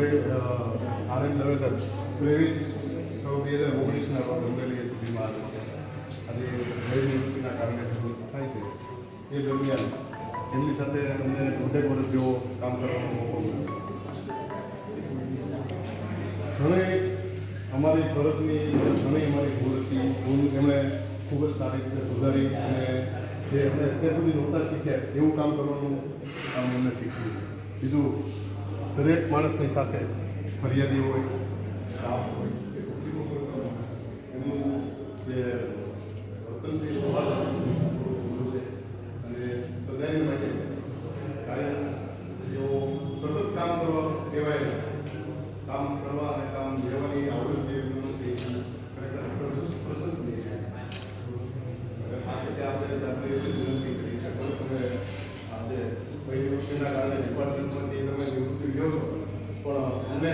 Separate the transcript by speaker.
Speaker 1: અમારે આનંદ દવે સર ત્રેવીસ છ બે હજાર ઓગણીસના રોજ અમરેલી એસીબીમાં આજે નિવૃત્તિના કારણે થાય છે. એ દરમિયાન એમની સાથે અમને દોઢેક વર્ષ જેવો કામ કરવાનો મોકો મળ્યો. ઘણી અમારી ફરજની ઘણી અમારી ભૂલ હતી. ભૂલ એમણે ખૂબ જ સારી રીતે સુધારી અને જે અમે અત્યાર સુધી નહોતા શીખ્યા એવું કામ કરવાનું કામ અમને શીખ્યું. બીજું દરેક માણસની સાથે ફરિયાદી હોય, સ્ટાફ હોય એમનું જે વર્તન છે એ સ્વભાવ થોડું છે. અને સદાય માટે કાયમ જો સતત કામ કરવા કહેવાય, કામ કરવા અને કામ લેવાની આવડત જે એમનું છે છે આ રીતે આપણે આપણે વિનંતી કરી શકો તમે આજે કોઈ વસ્તુના કારણે ડિપાર્ટમેન્ટમાંથી ఈరోజు కూడా ఉండే